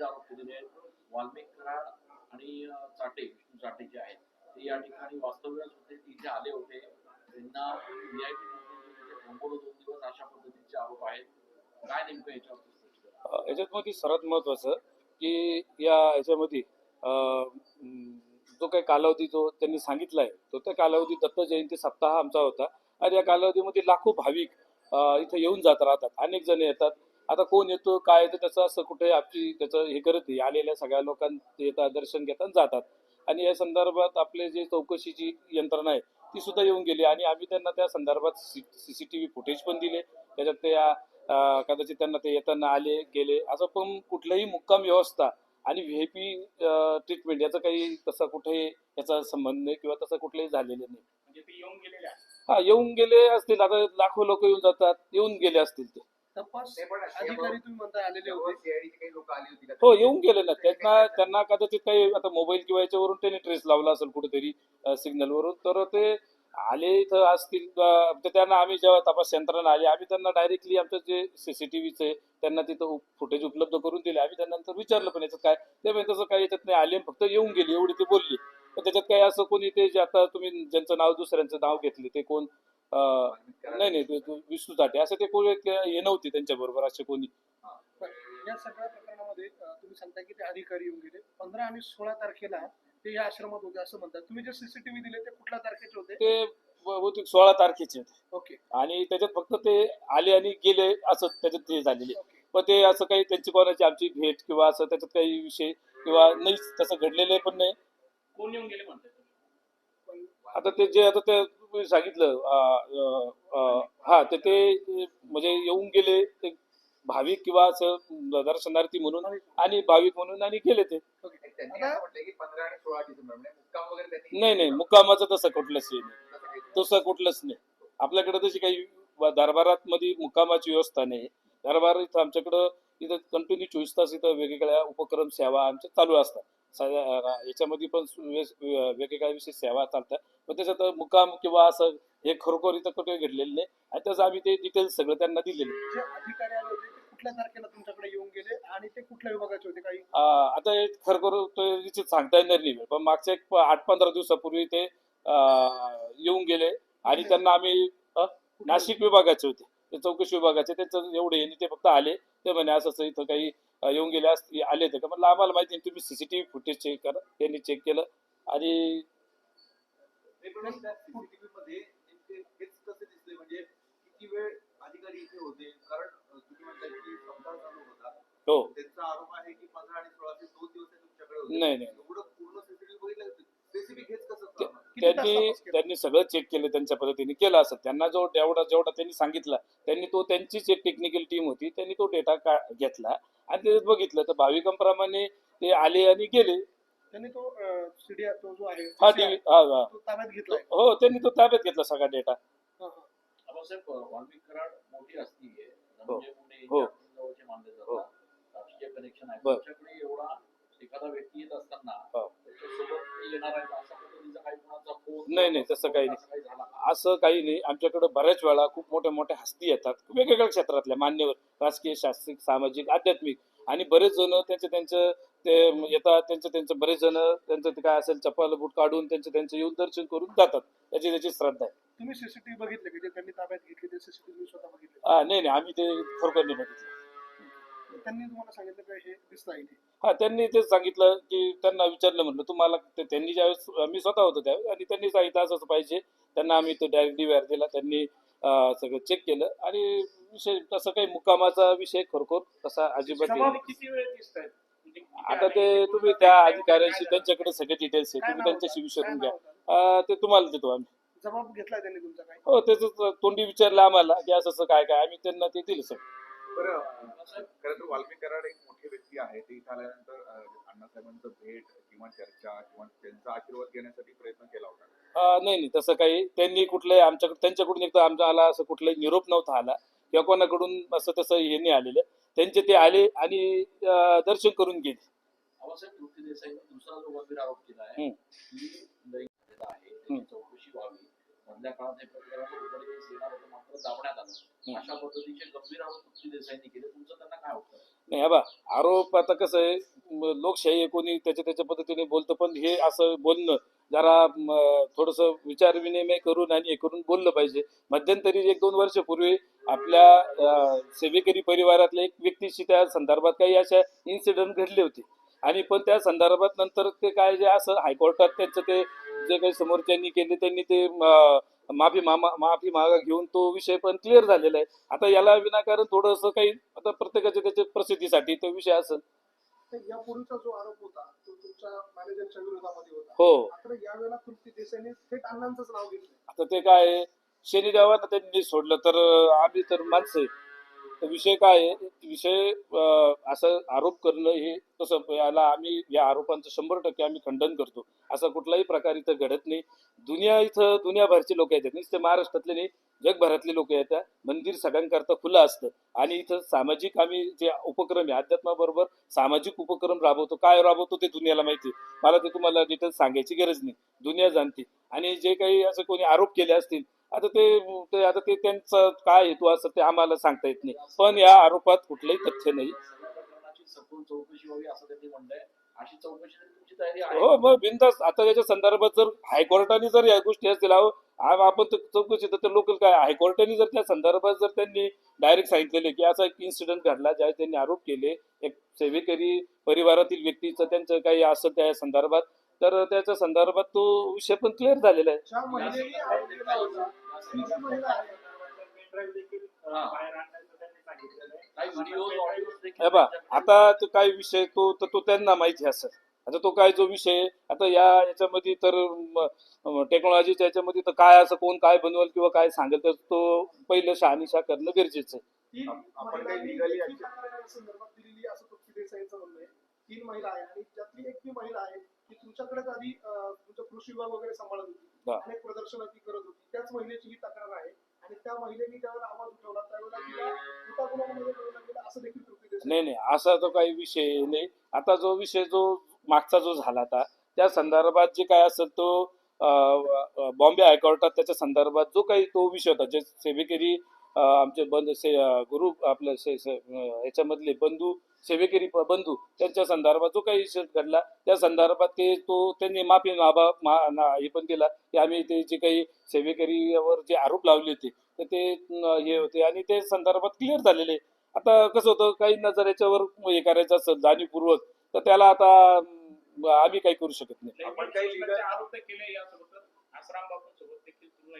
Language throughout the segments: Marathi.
गंभीर आरोप केलेले आहेत वाल्मिक कराड आणि चाटे विष्णू चाटे जे आहेत. ते या ठिकाणी वास्तव्यास होते तिथे आले होते. त्यांना थांबवलं दोन दिवस अशा पद्धतीचे आरोप आहेत. काय नेमकं याच्यावर याच्यामध्ये सर्वात महत्वाचं की या याच्यामध्ये जो काही कालावधी जो त्यांनी सांगितला आहे तो त्या कालावधी दत्त जयंती सप्ताह आमचा होता. आणि या कालावधीमध्ये लाखो भाविक इथे येऊन जात राहतात. अनेक जण येतात. आता कोण येतो काय येतं त्याचं असं कुठे आपली त्याचं हे करत नाही आलेल्या सगळ्या लोकांना येतात दर्शन घेतात जातात आणि या संदर्भात आपले जे चौकशीची यंत्रणा आहे ती सुद्धा येऊन गेली आणि आम्ही त्यांना त्या संदर्भात C C T V footage पण दिले त्याच्यात ते कदाचित त्यांना ते येताना आले गेले असं पण कुठलंही मुक्काम व्यवस्था आणि व्ही आय पी ट्रीटमेंट याचा काही तसा कुठे याचा संबंध नाही किंवा तसं कुठलंही झालेलं नाही म्हणजे ते येऊन गेलेले हा येऊन गेले असतील आता लाखो लोक येऊन जातात येऊन गेले असतील ते तपास अधिकारी तुम्ही म्हणता आलेले होते. सीआयडीचे काही लोक आली होती का? हो येऊन गेले ना. त्यांना त्यांना कदाचित काही आता मोबाईल किंवा याच्यावरून त्यांनी ट्रेस लावला असेल कुठेतरी सिग्नलवरून तर ते आले इथं असतील. तर त्यांना आम्ही जेव्हा तपास यंत्रणा आली आम्ही त्यांना डायरेक्टली आमचं जे सीसीटीव्हीचे त्यांना तिथं फुटेज उपलब्ध करून दिले. आम्ही त्यांना नंतर विचारलं पण याच्यात काय ते म्हणजे तसं काही याच्यात नाही आले फक्त येऊन गेले एवढी ते बोलली. पण त्याच्यात काही असं कोणी ते जे आता तुम्ही ज्यांचं नाव दुसऱ्यांचं नाव घेतले ते कोण नाही नाही विष्णू ताटे असं ते कोणी हे नव्हते त्यांच्या बरोबर असे कोणी. पण या सगळ्या प्रकरणामध्ये तुम्ही सांगता की ते अधिकारी येऊन गेले पंधरा आणि सोळा तारखेला ते या आश्रमात होते असं म्हणतात. तुम्ही जे सीसीटीव्ही दिले ते कुठल्या तारखेचे होते? ते बहुतेक सोळा तारखेचे. होते ओके. आणि त्याच्यात फक्त ते आले आणि गेले असं त्याच्यात ते झालेले. ओके. पण ते असं काही त्यांची कोणाची आमची भेट किंवा असं त्याच्यात काही विषय किंवा नाही तसं घडलेलं पण नाही. कोण येऊन गेले म्हणतात पण आता ते जे आता ते तुम्ही सांगितलं हा तर ते म्हणजे येऊन गेले ते भाविक किंवा असं दर्शनार्थी म्हणून आणि भाविक म्हणून आणि गेले ते. म्हणजे नाही नाही मुक्कामाचं तसं कुठलंच नाही. तसं कुठलंच नाही. आपल्याकडे तशी काही दरबारात मध्ये मुक्कामाची व्यवस्था नाही. दरबार इथं आमच्याकडं इथं कंटिन्यू चोवीस तास इथं वेगवेगळ्या उपक्रम सेवा आमच्या चालू असतात. याच्यामध्ये पण वेगवेगळ्या विषयी सेवा चालतात. पण त्याच्यात मुक्काम किंवा असं हे खरोखर इथं कुठे घडलेलं नाही. आणि त्याचं आम्ही ते डिटेल्स सगळं त्यांना दिलेले कुठल्या तारखेला तुमच्याकडे येऊन गेले आणि ते कुठल्या विभागाचे होते काही? आता हे खरोखर तो निश्चित सांगता येणार नाही. पण मागच्या एक आठ पंधरा दिवसापूर्वी ते अं, येऊन गेले आणि त्यांना आम्ही नाशिक विभागाचे होते. ते चौकशी विभागाचे. त्यांचं एवढे यांनी ते फक्त आले. ते म्हणे असं असं इथं काही येऊन गेले असते आले ते का? म्हटलं आम्हाला माहिती नाही तुम्ही सीसीटीव्ही फुटेज चेक करा. त्यांनी चेक केलं आणि नाही, म्हणजे होते? होता. हो. आरोप त्यांनी? त्यांनी सगळं चेक केलं त्यांच्या पद्धतीने केलं असं. त्यांना जो जेवढा जेवढा त्यांनी सांगितला त्यांनी तो त्यांचीच एक टेक्निकल टीम होती. त्यांनी तो डेटा का घेतला. आणि ते बघितलं तर भाविकांप्रमाणे ते आले आणि गेले. त्यांनी तो सीडीआर तो जो आहे हा टीव्ही हा हा. तो ताब्यात घेतलाय हो त्यांनी तो ताब्यात घेतला सगळा डेटा हा, हा. मोठी आहे हो. हो. हो. एवढा एखादा व्यक्ती येत असताना नाही, नाही, तसं काही नाही. असं काही? असं नाही. आमच्याकडे बऱ्याच वेळा खूप मोठ्या मोठ्या हस्ती येतात. वेगवेगळ्या क्षेत्रातल्या मान्यवर राजकीय शास्त्रिक सामाजिक आध्यात्मिक. आणि बरेच जण त्यांचे त्यांचं ते येतात त्यांचं त्यांचं बरेच जण त्यांचं ते काय असेल चप्पल बूट काढून त्यांचं त्यांचं येऊन दर्शन करून जातात. त्याची त्याची श्रद्धा आहे. तुम्ही सीसीटीव्ही बघितले की? जे त्यांनी ताब्यात घेतले ते सीसीटीव्ही स्वतः बघितले. हा नाही नाही आम्ही ते खरोखर नाही बघितलं. त्यांनी तुम्हाला सांगितलं का हे दिसत हा त्यांनी तेच सांगितलं की त्यांना विचारलं म्हटलं तुम्हाला ते- त्यांनी ज्यावेळेस मी स्वतः होतो त्यावेळेस आणि त्यांनी सांगितलं असं असं पाहिजे. त्यांना आम्ही तो डायरेक्ट डिवायर दिला. त्यांनी अं, सगळं चेक केलं. आणि विषय तसं काही मुक्कामाचा विषय खरोखर तसा अजिबात नाही. किती वेळ दिसत आहेत म्हणजे आता ते तुम्ही त्या अधिकाऱ्यांशी त्यांच्याकडे सगळे डिटेल्स आहे. काय तुम्ही नाव त्यांच्याशी होतं? विचारून काय घ्या. नाव होतं? अं, ते तुम्हाला देतो आम्ही. जबाब घेतलाय त्यांनी तुमचा काही? हो त्याच तोंडी विचारलं आम्हाला की असं असं काय काय. आम्ही त्यांना ते दिलं सगळं. बरं खरं तर वाल्मिक कराड एक मोठी व्यक्ती आहे. ते इथं आल्यानंतर अण्णासाहेबांचं भेट किंवा चर्चा किंवा त्यांचा आशीर्वाद घेण्यासाठी प्रयत्न केला होता. नाही नाही तसं काही त्यांनी कुठलंही आमच्याकडे त्यांच्याकडून एकदा आमच्या आला असं कुठलाही निरोप नव्हता आला. किंवा कोणाकडून असं तसं हे नाही आलेलं. त्यांचे ते आले आणि दर्शन करून गेले. दुसरा जो गंभीर आरोप केला आहे. की चौकशी व्हावी. मधल्या काळात हे प्रकरण उघडकीस येणार होतं मात्र दाबण्यात आलं. अशा पद्धतीचे गंभीर आरोप तृप्ती देसाईंनी केले? तुमचं त्यांना काय उत्तर आहे? नाही बा आरोप आता कसं आहे लोकशाही कोणी त्याच्या त्याच्या पद्धतीने बोलतं पण हे असं बोलणं जरा थोडंसं विचार विनिमय करून आणि हे करून बोललं पाहिजे. मध्यंतरी एक दोन वर्षापूर्वी आपल्या अं, सेवेकरी परिवारातल्या एक व्यक्तीशी त्या संदर्भात काही अशा इन्सिडेंट घडले होते. आणि पण त्या संदर्भात नंतर ते काय जे असं हायकोर्टात त्यांचं ते जे काही समोरच्यांनी केले त्यांनी ते माफी मामा माफी मागा घेऊन तो विषय पण क्लिअर झालेला आहे. आता याला विनाकारण थोडंसं काही आता प्रत्येकाच्या त्याच्या प्रसिद्धीसाठी तो विषय असेल. यापूर्वीचा जो आरोप होता तो तुमच्या मॅनेजरच्या विरोधामध्ये होता. हो. मात्र यावेळेला तृप्ती देसाईने थेट अण्णांचंच नाव घेतलं आता ते काय आहे, शनिदेवानं त्यांनी सोडलं तर आम्ही तर माणसं विषय काय आहे? विषय असं आरोप करणं हे तसं याला आम्ही या आरोपांचं शंभर टक्के आम्ही खंडन करतो. असा कुठलाही प्रकार इथं घडत नाही. दुनिया इथं दुनियाभरचे लोक येतात. नुसते महाराष्ट्रातले नाही जगभरातले लोक येतात. मंदिर सगळ्यांकरता खुलं असतं. आणि इथं सामाजिक आम्ही जे उपक्रम आहे अध्यात्माबरोबर सामाजिक उपक्रम राबवतो. काय राबवतो ते दुनियाला माहिती आहे. मला ते तुम्हाला डिटेल्स सांगायची गरज नाही. दुनिया जाणते. आणि जे काही असं कोणी आरोप केले असतील आता ते ते आता ते त्यांचा काय हेतू असं ते आम्हाला सांगता येत नाही. पण या आरोपात कुठलंही तथ्य नाही. हो मग बिंदास आता याच्या संदर्भात जर हायकोर्टाने जर या गोष्टी असतील आपण चौकशी तर लोकल काय हायकोर्टाने जर त्या संदर्भात जर त्यांनी डायरेक्ट सांगितलेले की असा एक इन्सिडेंट घडला ज्यावेळेस त्यांनी आरोप केले एक सेवेकरी परिवारातील व्यक्तीचं त्यांचं काही असं त्या संदर्भात तर त्याच्या संदर्भात तो विषय पण क्लिअर झालेला आहे. बा आता तो काय विषय तो तर तो त्यांना माहिती असेल आता तो काय जो विषय आता या याच्यामध्ये तर टेक्नॉलॉजीच्या याच्यामध्ये तर काय असं कोण काय बनवल किंवा काय सांगेल तर तो पहिलं शहानिशा करणं गरजेचं आहे. तीन आपण काही संदर्भात दिलेली असं म्हणणं आहे तीन महिला आहे आणि त्यातली एक ती महिला आहे की तुमच्याकडेच आधी तुमचं कृषी विभाग वगैरे सांभाळत होती. अनेक प्रदर्शनं ती करत होती. त्याच महिलेची ही तक्रार आहे. आणि त्या महिलेने ज्यावेळेला आवाज उठवला त्यावेळेला तिला गुन्ह्यामध्ये ठेवलं गेलं असं देखील देसाई नाही नाही. असा तो काही विषय नाही. आता जो विषय जो मागचा जो झाला होता त्या संदर्भात जे काय असेल तो बॉम्बे हायकोर्टात त्याच्या संदर्भात जो काही तो विषय होता जे सेवेकरी आमचे बंधू से गुरु आपले से से- अं, याच्यामधले बंधू सेवेकरी बंधू त्यांच्या संदर्भात जो काही विषय घडला त्या संदर्भात ते तो त्यांनी माफी नाबा मा हे पण दिला की आम्ही ते जे काही सेवेकरीवर जे आरोप लावले होते तर ते हे होते आणि ते संदर्भात क्लिअर झालेले. आता कसं होतं काही नजर याच्यावर हे करायचं असेल जाणीवपूर्वक तर त्याला आता आम्ही काही करू शकत नाही.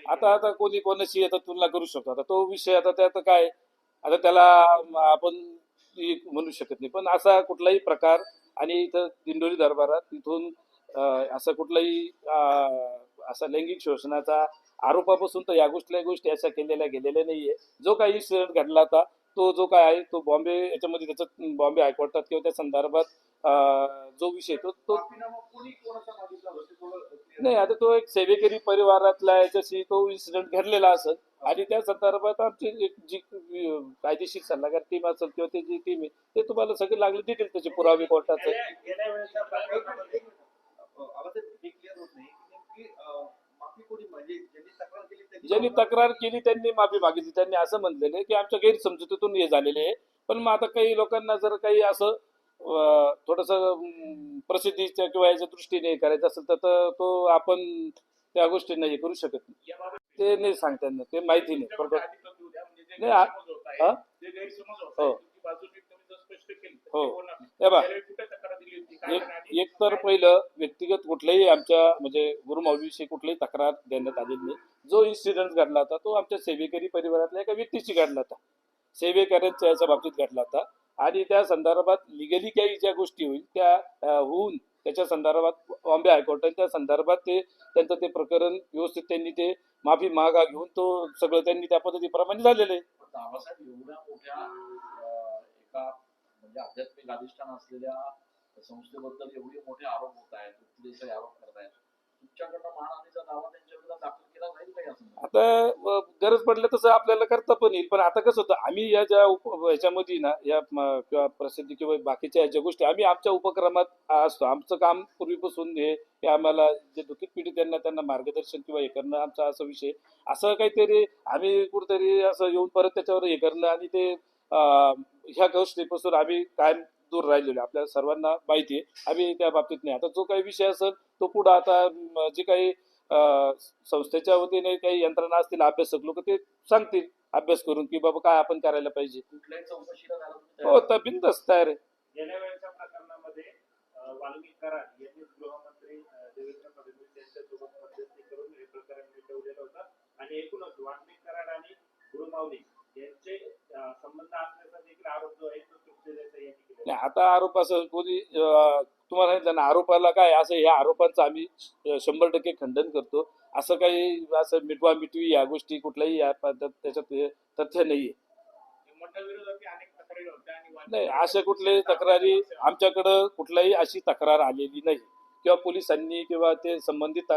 आता आता कोणी कोणाशी आता तुलना करू शकतो. आता तो विषय आता त्यात काय? आता त्याला आपण म्हणू शकत नाही. पण असा कुठलाही प्रकार आणि इथं दिंडोरी दरबारात तिथून असा कुठलाही असा लैंगिक शोषणाचा आरोपापासून तर या गोष्टी गोष्टी अशा केलेल्या गेलेल्या नाहीये. जो काही इन्सिडेंट घडला होता तो जो काय आहे तो बॉम्बे याच्यामध्ये त्याचा बॉम्बे हायकोर्टात किंवा त्या संदर्भात जो विषय तो तो नाही आता तो एक सेवेकरी परिवारातला याच्याशी तो इन्सिडेंट घडलेला असेल. आणि त्या संदर्भात आमची एक जी अं, कायदेशीर सल्लागार टीम असेल किंवा ते जी टीम आहे ते तुम्हाला सगळे लागले देतील त्याचे पुरावे कोर्टाचे. गेल्या गेल्या वेळेच्या प्रकरणामध्ये अ, आवाज हे क्लिअर होत नाही की नेमकी अ, माफी कोणी म्हणजे ज्यांनी तक्रार केली त्यांनी ज्यांनी तक्रार केली त्यांनी माफी मागितली. त्यांनी असं म्हणलेले की आमच्या गैरसमजुतीतून हे झालेले आहे. पण मग आता काही लोकांना जर काही असं थोडंसं प्रसिद्धीच्या किंवा याच्या दृष्टीने हे करायचं असेल तर त- तो आपण त्या गोष्टींना हे करू शकत नाही. याबाबत ते नाही सांगता येणार ते माहिती नाही. म्हणजे नाही, आ- हा? हो. हो. हे. एक एक तर पहिलं व्यक्तिगत कुठल्याही आमच्या म्हणजे गुरुमाऊलीविषयी कुठलीही तक्रार देण्यात आलेली नाही. जो इन्सिडेंट घडला होता तो आमच्या सेवेकरी परिवारातल्या एका व्यक्तीशी घडला होता. सेवेकऱ्यांच्या याच्या बाबतीत घडला होता. आणि त्या संदर्भात लिगली काही ज्या गोष्टी होईल त्या अं, होऊन त्याच्या संदर्भात बॉम्बे हायकोर्टाने त्या संदर्भात ते त्यांचं ते प्रकरण व्यवस्थित त्यांनी ते माफी मागा घेऊन तो सगळं त्यांनी त्या पद्धतीप्रमाणे झालेलं आहे. पण बाबासाहेब एवढ्या मोठ्या एका म्हणजे आध्यात्मिक अधिष्ठान असलेल्या संस्थेबद्दल एवढे मोठे आरोप होत आहेत आरोप करत आहेत. तुमच्याकडनं मानहानीचा दावा त्यांच्या विरोधात दाखल केला जाईल काही असं आता गरज पडलं तसं आपल्याला करता पण येईल. पण आता कसं होतं आम्ही या ज्या याच्यामध्ये ह्याच्यामध्ये ना या किंवा प्रसिद्धी किंवा बाकीच्या ज्या गोष्टी आम्ही आमच्या उपक्रमात असतो. आमचं काम पूर्वीपासून हे आम्हाला जे दुखित पिढी त्यांना त्यांना मार्गदर्शन किंवा हे करणं आमचा असा विषय असं काहीतरी आम्ही कुठेतरी असं येऊन परत त्याच्यावर हे करणं आणि ते ह्या गोष्टीपासून आम्ही कायम दूर राहिलेलो. आपल्या सर्वांना माहिती आहे. आम्ही त्या बाबतीत नाही. आता जो काही विषय असेल तो पुढं आता जे काही संस्थेच्या वतीने काही यंत्रणा असतील अभ्यासक लोक ते सांगतील अभ्यास करून की बाबा काय आपण करायला पाहिजे. हो तर बिंदच तयार आहे. आणि एकूणच वाल्मिक कराड आणि गुरुमावली यांचे संबंध असल्याचा देखील आरोप जो आहे तो आता आरोप असं कोणी तुम्हाला सांगितलं ना आरोपाला काय असं या आरोपांचं आम्ही शंभर टक्के खंडन करतो. असं काही असं मिटवा मिटवी या गोष्टी कुठल्याही या त्याच्यात तथ्य नाहीये. नाही अशा कुठल्याही तक्रारी आमच्याकडं कुठलाही अशी तक्रार आलेली नाही. किंवा पोलिसांनी किंवा ते संबंधित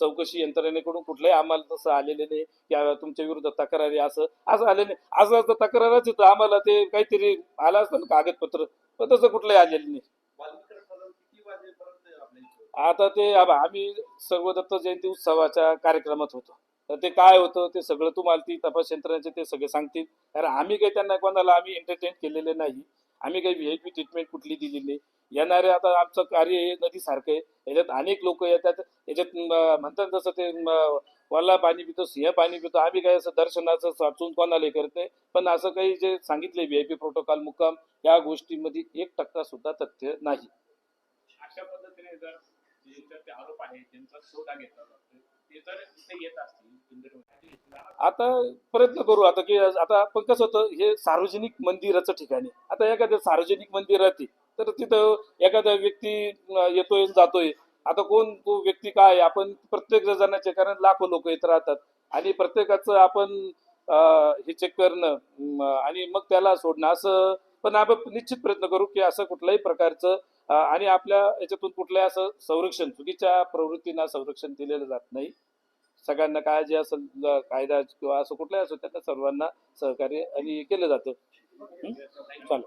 चौकशी यंत्रणेकडून कुठलंही आम्हाला तसं आलेले नाही की तुमच्या विरुद्ध तक्रारी असं असं आलं नाही. असं तर तक्रारच येतं. आम्हाला ते काहीतरी आलं असतं ना कागदपत्र पण तसं कुठलंही आलेलं नाही वाल्मिक कराड साधारण किती वाजेपर्यंत आपल्या इथे आता ते आम्ही सर्वदत्त जयंती उत्सवाच्या कार्यक्रमात होतो. तर ते काय होतं ते सगळं तुम्हाला ती तपास यंत्रणाचे ते सगळे सांगतील. कारण आम्ही काही त्यांना कोणाला आम्ही एंटरटेन केलेले नाही. आम्ही काही व्ही आय पी ट्रीटमेंट कुठली दिली नाही. येणारे आता आमचं कार्य हे नदीसारखं आहे. याच्यात अनेक लोक येतात. याच्यात म्हणतात जसं ते म- वल्ला पाणी पितो सिंह पाणी पितो. आम्ही काही असं दर्शनाचं साचून कोणाला करत नाही. पण असं काही जे सांगितले व्ही आय पी प्रोटोकॉल मुक्काम या गोष्टीमध्ये एक टक्का सुद्धा तथ्य नाही. अशा पद्धतीने जर आरोप आहे त्यांचा शोधा घेतला जातो ते जर इथे येत असतील आता प्रयत्न करू आता की आता पण कसं होतं हे सार्वजनिक मंदिराचं ठिकाण आहे. आता एखाद्या सार्वजनिक मंदिर राहते तर तिथं एखादा व्यक्ती येतोय जातोय. आता कोण तो व्यक्ती काय आहे? आपण प्रत्येक जणांचे कारण लाखो लोक येत राहतात. आणि प्रत्येकाचं आपण हे चेक करणं आणि मग त्याला सोडणं असं पण आपण निश्चित प्रयत्न करू की असं कुठल्याही प्रकारचं आणि आपल्या याच्यातून कुठलंही असं संरक्षण चुकीच्या प्रवृत्तींना संरक्षण दिलेलं जात नाही. सगळ्यांना काय जे असेल कायदा किंवा असं कुठलाही असो त्यांना सर्वांना सहकार्य आणि केलं जातं. चालेल.